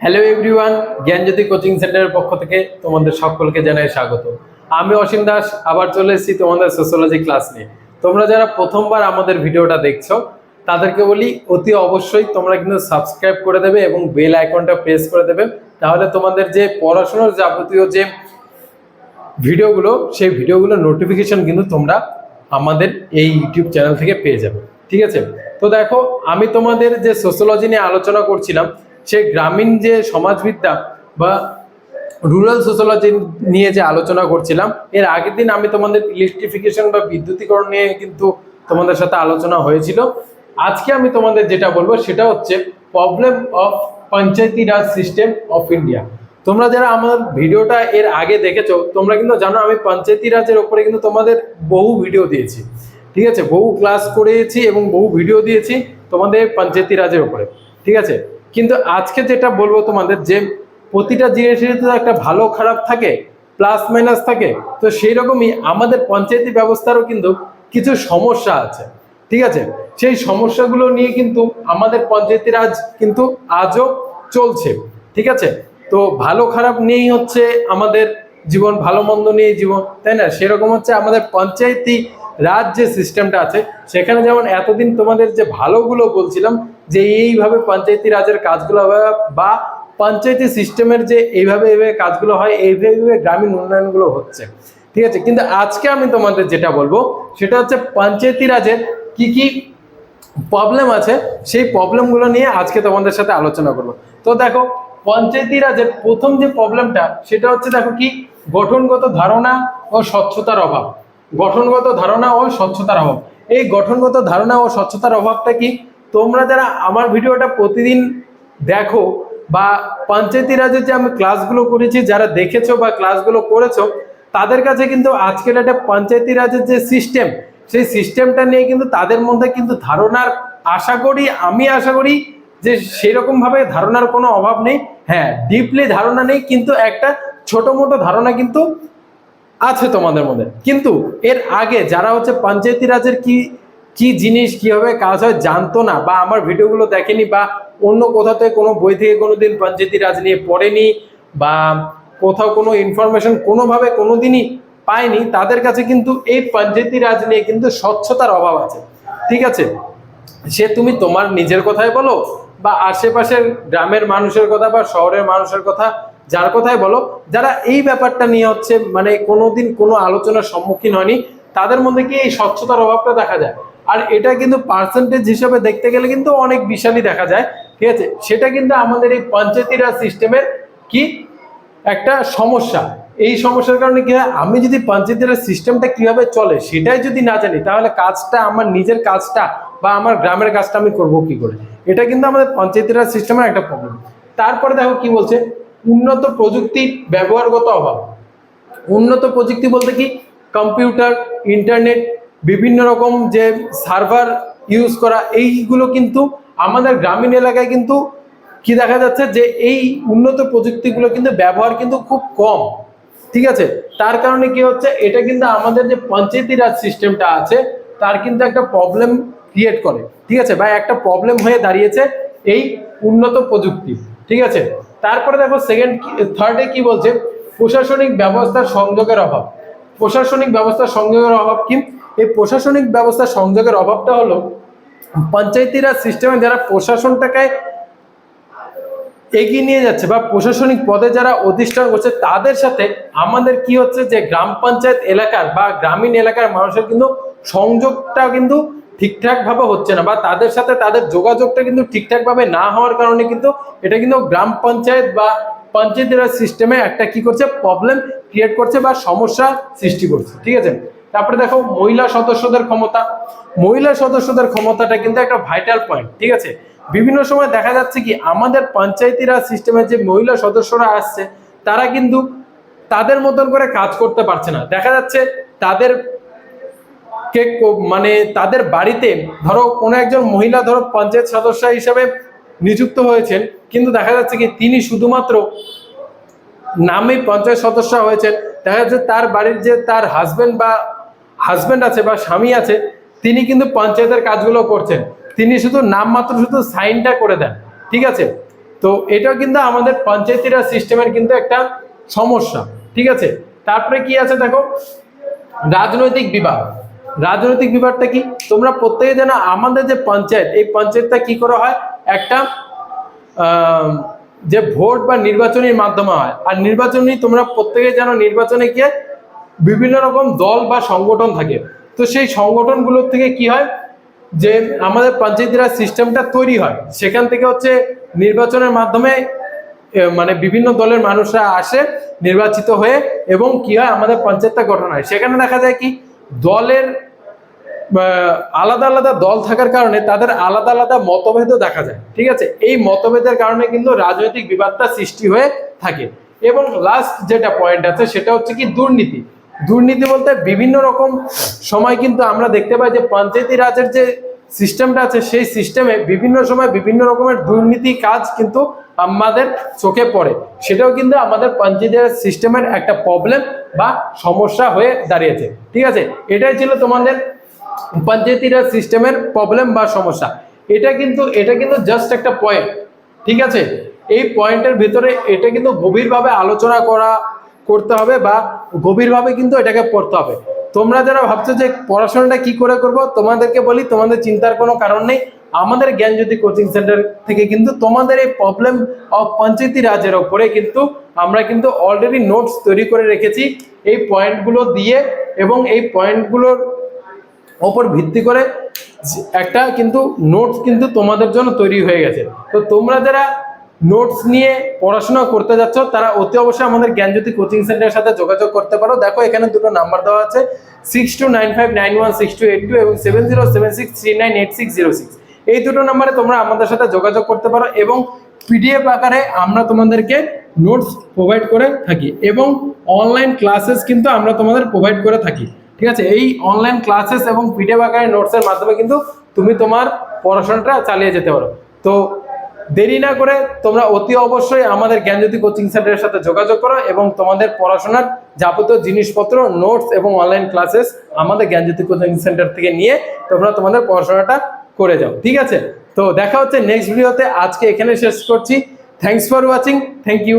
Hello everyone জ্ঞানজ্যোতি coaching সেন্টারের পক্ষ থেকে তোমাদের সকলকে জানাই স্বাগত। আমি অসীম দাস, আবার চলে এসেছি তোমাদের সোশ্যোলজি ক্লাস নিয়ে। তোমরা যারা প্রথমবার আমাদের ভিডিওটা দেখছ, তাদেরকে বলি, অতি অবশ্যই তোমরা কিন্তু সাবস্ক্রাইব করে দেবে এবং বেল আইকনটা প্রেস করে দেবে। তাহলে তোমাদের যে পড়াশোনার যাবতীয় যে ভিডিওগুলো, সেই ভিডিওগুলো নোটিফিকেশন কিন্তু তোমরা আমাদের এই ইউটিউব চ্যানেল থেকে পেয়ে যাবে। ঠিক আছে? তো দেখো, আমি তোমাদের যে সোশ্যোলজি নিয়ে আলোচনা করছিলাম সেই গ্রামীণ যে সমাজবিদ্যা বা রুরাল সোশ্যোলজি নিয়ে যে আলোচনা করছিলাম, এর আগের দিন আমি তোমাদের ইলেকট্রিফিকেশন বা বিদ্যুতীকরণ নিয়ে কিন্তু তোমাদের সাথে আলোচনা হয়েছিল। আজকে আমি তোমাদের যেটা বলব সেটা হচ্ছে problem of panchayati raj system of India তোমরা যারা আমার ভিডিওটা এর আগে দেখেছ, তোমরা কিন্তু জানো আমি পঞ্চায়েতি রাজের ওপরে কিন্তু তোমাদের বহু ভিডিও দিয়েছি। ঠিক আছে? বহু ক্লাস করেছি এবং বহু ভিডিও দিয়েছি তোমাদের পঞ্চায়েতি রাজের ওপরে। ঠিক আছে? কিন্তু আজকে যেটা বলব তোমাদের, যে প্রতিটা জিনিসের তো একটা ভালো খারাপ থাকে প্লাস মাইনাস থাকে, তো সেই রকমই আমাদের পঞ্চায়েতি ব্যবস্থারও কিন্তু কিছু সমস্যা আছে, ঠিক আছে? সেই সমস্যাগুলো নিয়ে কিন্তু আমাদের পঞ্চায়েতি রাজ কিন্তু আজও চলছে, ঠিক আছে? তো ভালো খারাপ নিয়েই হচ্ছে আমাদের জীবন, ভালো মন্দ নিয়ে জীবন, তাই না? সেরকম হচ্ছে আমাদের পঞ্চায়েতি রাজ যে সিস্টেমটা আছে, সেখানে যেমন এতদিন তোমাদের যে ভালোগুলো বলছিলাম যে এইভাবে পঞ্চায়েতি রাজের কাজগুলো বা পঞ্চায়েতি সিস্টেমের যে এইভাবে এইভাবে কাজগুলো হয়, এইভাবে গ্রামীণ উন্নয়নগুলো হচ্ছে। ঠিক আছে? কিন্তু আজকে আমি তোমাদের যেটা বলব, সেটা হচ্ছে পঞ্চায়েতি রাজের কি কি প্রবলেম আছে, সেই প্রবলেমগুলো নিয়ে আজকে তোমাদের সাথে আলোচনা করব। তো দেখো, পঞ্চায়েতি রাজের প্রথম যে প্রবলেমটা সেটা হচ্ছে দেখো কি? গঠনগত ধারণা ও স্বচ্ছতার অভাব। গঠনগত ধারণা ও স্বচ্ছতার অভাব। এই গঠনগত ধারণা ও স্বচ্ছতার অভাবটা কি? তোমরা যারা আমার ভিডিওটা প্রতিদিন দেখো বা পঞ্চায়েতি রাজের যে আমি ক্লাসগুলো করেছি, যারা দেখেছ বা ক্লাসগুলো করেছ, তাদের কাছে কিন্তু আজকের একটা পঞ্চায়েতি রাজের যে সিস্টেম, সেই সিস্টেমটা নিয়ে কিন্তু তাদের মধ্যে কিন্তু ধারণার আশা করি, আমি আশা করি যে সেরকম ভাবে ধারণার কোনো অভাব নেই। হ্যাঁ ডিপলি ধারণা নেই, কিন্তু একটা ছোট মোটো ধারণা কিন্তু আছে তোমাদের মধ্যে। কিন্তু এর আগে যারা হচ্ছে পঞ্চায়েতি রাজের কি কি জিনিস কীভাবে কাজ হয় জানতো না বা আমার ভিডিওগুলো দেখেনি বা অন্য কোথাও থেকে কোনো বই থেকে কোনো দিন পঞ্চায়েতি রাজ নিয়ে পড়েনি বা কোথাও কোনো ইনফরমেশন কোনোভাবে কোনোদিনই পায়নি, তাদের কাছে কিন্তু এই পঞ্চায়েতি রাজ নিয়ে কিন্তু স্বচ্ছতার অভাব আছে। ঠিক আছে? সে তুমি তোমার নিজের কথাই বলো বা আশেপাশের গ্রামের মানুষের কথা বা শহরের মানুষের কথা, যার কথাই বলো, যারা এই ব্যাপারটা নিয়ে হচ্ছে মানে কোনোদিন কোনো আলোচনার সম্মুখীন হয়নি, তাদের মধ্যে কি এই স্বচ্ছতার অভাবটা দেখা যায়? আর এটা কিন্তু পার্সেন্টেজ হিসেবে দেখতে গেলে কিন্তু অনেক বিশালই দেখা যায়। ঠিক আছে? সেটা কিন্তু আমাদের এই পঞ্চায়েতি রাজ সিস্টেমের কি? একটা সমস্যা। এই সমস্যার কারণে কি হয়? আমি যদি পঞ্চায়েতের সিস্টেমটা কীভাবে চলে সেটাই যদি না জানি, তাহলে কাজটা আমার নিজের কাজটা বা আমার গ্রামের কাজটা আমি করব কি করে? এটা কিন্তু আমাদের পঞ্চায়েতের সিস্টেমের একটা প্রবলেম তারপরে দেখো কি বলছে? উন্নত প্রযুক্তির ব্যবহারগত অভাব। উন্নত প্রযুক্তি বলতে কি? কম্পিউটার, ইন্টারনেট বিভিন্ন রকম যে সার্ভার ইউজ করা, এইগুলো কিন্তু আমাদের গ্রামীণ এলাকায় কিন্তু কি দেখা যাচ্ছে যে এই উন্নত প্রযুক্তিগুলো কিন্তু ব্যবহার কিন্তু খুব কম, ঠিক আছে? তার কারণে কি হচ্ছে, এটা কিন্তু আমাদের যে পঞ্চায়েতি রাজ সিস্টেমটা আছে, তার কিন্তু একটা প্রবলেম ক্রিয়েট করে, ঠিক আছে? বা একটা প্রবলেম হয়ে দাঁড়িয়েছে এই উন্নত প্রযুক্তি, ঠিক আছে? তারপরে দেখো সেকেন্ড থার্ডে কি বলছে, প্রশাসনিক ব্যবস্থার সংযোগের অভাব, প্রশাসনিক ব্যবস্থার সংযোগের অভাব কি? এই প্রশাসনিক ব্যবস্থা সংযোগের অভাবটা হলো পঞ্চায়েতি রাজ সিস্টেমে যারা প্রশাসনটাকে এগিয়ে নিয়ে যাচ্ছে বা প্রশাসনিক পদে যারা অধিষ্ঠান করছে, তাদের সাথে আমাদের কি হচ্ছে যে গ্রাম পঞ্চায়েত এলাকার বা গ্রামীণ এলাকার মানুষের কিন্তু সংযোগটা কিন্তু ঠিকঠাক ভাবে হচ্ছে না বা তাদের সাথে তাদের যোগাযোগটা কিন্তু ঠিকঠাক ভাবে না হওয়ার কারণে কিন্তু এটা কিন্তু গ্রাম পঞ্চায়েত বা পঞ্চায়েত সিস্টেমে একটা কি করছে প্রবলেম ক্রিয়েট করছে বা সমস্যা সৃষ্টি করছে। ঠিক আছে? তারপরে দেখো মহিলা সদস্যদের ক্ষমতা। মহিলা সদস্যদের ক্ষমতাটা কিন্তু একটা ভাইটাল পয়েন্ট ঠিক আছে? বিভিন্ন সময় দেখা যাচ্ছে কি, আমাদের পঞ্চায়েতি রাজ সিস্টেমের যে মহিলা সদস্যরা আসছে, তারা কিন্তু তাদের মতন করে কাজ করতে পারছে না। দেখা যাচ্ছে তাদের কে মানে তাদের বাড়িতে ধরো কোনো একজন মহিলা ধরো পঞ্চায়েত সদস্য হিসেবে নিযুক্ত হয়েছেন, কিন্তু দেখা যাচ্ছে কি, তিনি শুধুমাত্র নামে পঞ্চায়েত সদস্য হয়েছেন। দেখা যাচ্ছে তার বাড়ির যে তার হাজবেন্ড বা হাজবেন্ড আছে বা স্বামী আছে, তিনি কিন্তু পঞ্চায়েতের কাজগুলো করছেন। তিনি শুধু নামমাত্র শুধু সাইনটা করে দেন, ঠিক আছে? তো এটাও কিন্তু আমাদের পঞ্চায়েতি রাজ সিস্টেমের কিন্তু একটা সমস্যা, ঠিক আছে? তারপরে কি আছে দেখো? রাজনৈতিক বিভাগ রাজনৈতিক বিভাগটা কি? তোমরা প্রত্যেকে জানো, আমাদের যে পঞ্চায়েত, এই পঞ্চায়েতটা কি করা হয়? একটা যে ভোট বা নির্বাচনের মাধ্যমে হয়। আর নির্বাচনী, তোমরা প্রত্যেকে জানো, নির্বাচনে গিয়ে বিভিন্ন রকম দল বা সংগঠন থাকে। তো সেই সংগঠনগুলোর থেকে কি হয়? যে আমাদের পঞ্চায়েতি রাজ সিস্টেমটা তৈরি হয়। সেখান থেকে হচ্ছে নির্বাচনের মাধ্যমে মানে বিভিন্ন দলের মানুষরা আসে, নির্বাচিত হয়ে এবং কি হয়? আমাদের পঞ্চায়েতটা গঠন হয়। সেখানে দেখা যায় কি? দলের আলাদা আলাদা দল থাকার কারণে তাদের আলাদা আলাদা মতভেদও দেখা যায়। ঠিক আছে? এই মতভেদের কারণে কিন্তু রাজনৈতিক বিবাদটা সৃষ্টি হয়ে থাকে। এবং লাস্ট যেটা পয়েন্ট আছে, সেটা হচ্ছে কি দুর্নীতি। দুর্নীতি বলতে বিভিন্ন রকম সময় কিন্তু আমরা দেখতে পাই যে পঞ্চায়েতি রাজের যে সিস্টেমটা আছে, সেই সিস্টেমে বিভিন্ন সময় বিভিন্ন রকমের দুর্নীতি কাজ কিন্তু আমাদের চোখে পড়ে। সেটাও কিন্তু আমাদের পঞ্চায়েতি রাজ সিস্টেমের একটা প্রবলেম বা সমস্যা হয়ে দাঁড়িয়েছে। ঠিক আছে? এটাই ছিল তোমাদের পঞ্চায়েতি রাজ সিস্টেমের প্রবলেম বা সমস্যা। এটা কিন্তু এটা কিন্তু জাস্ট একটা পয়েন্ট ঠিক আছে? এই পয়েন্টের ভিতরে এটা কিন্তু গভীরভাবে আলোচনা করা করতে হবে বা গভীরভাবে কিন্তু এটাকে পড়তে হবে। তোমরা যারা ভাবছ যে পড়াশোনাটা কি করে করব, তোমাদেরকে বলি, তোমাদের চিন্তার কোনো কারণ নেই। আমাদের জ্ঞানজ্যোতি কোচিং সেন্টার থেকে কিন্তু তোমাদের এই প্রবলেম অফ পঞ্চায়েতি রাজের ওপরে কিন্তু আমরা কিন্তু অলরেডি নোটস তৈরি করে রেখেছি। এই পয়েন্টগুলো দিয়ে এবং এই পয়েন্টগুলোর ওপর ভিত্তি করে একটা কিন্তু নোটস কিন্তু তোমাদের জন্য তৈরি হয়ে গেছে। তো তোমরা যারা নোটস নিয়ে পড়াশোনা করতে যাচ্ছ, তারা অতি অবশ্যই আমাদের জ্ঞানজ্যোতি কোচিং সেন্টারের সাথে যোগাযোগ করতে পারো। দেখো, এখানে দুটো নাম্বার দেওয়া আছে six two nine five nine one six two eight two এবং seven zero seven six three nine eight six zero six এই দুটো নাম্বারে তোমরা আমাদের সাথে যোগাযোগ করতে পারো এবং পিডিএফ আকারে আমরা তোমাদেরকে নোটস প্রোভাইড করে থাকি এবং অনলাইন ক্লাসেস কিন্তু আমরা তোমাদের প্রোভাইড করে থাকি। ঠিক আছে? এই অনলাইন ক্লাসেস এবং পিডিএফ আকারে নোটসের মাধ্যমে কিন্তু তুমি তোমার পড়াশোনাটা চালিয়ে যেতে পারো। তো দেরি না করে তোমরা অতি অবশ্যই আমাদের জ্ঞানজ্যোতি কোচিং সেন্টারের সাথে যোগাযোগ করো এবং তোমাদের পড়াশোনার যাবতীয় জিনিসপত্র নোটস এবং অনলাইন ক্লাসেস আমাদের জ্ঞানজ্যোতি কোচিং সেন্টার থেকে নিয়ে তোমরা তোমাদের পড়াশোনাটা করে যাও। ঠিক আছে? তো দেখা হচ্ছে নেক্সট ভিডিওতে আজকে এখানে শেষ করছি। Thanks for watching thank you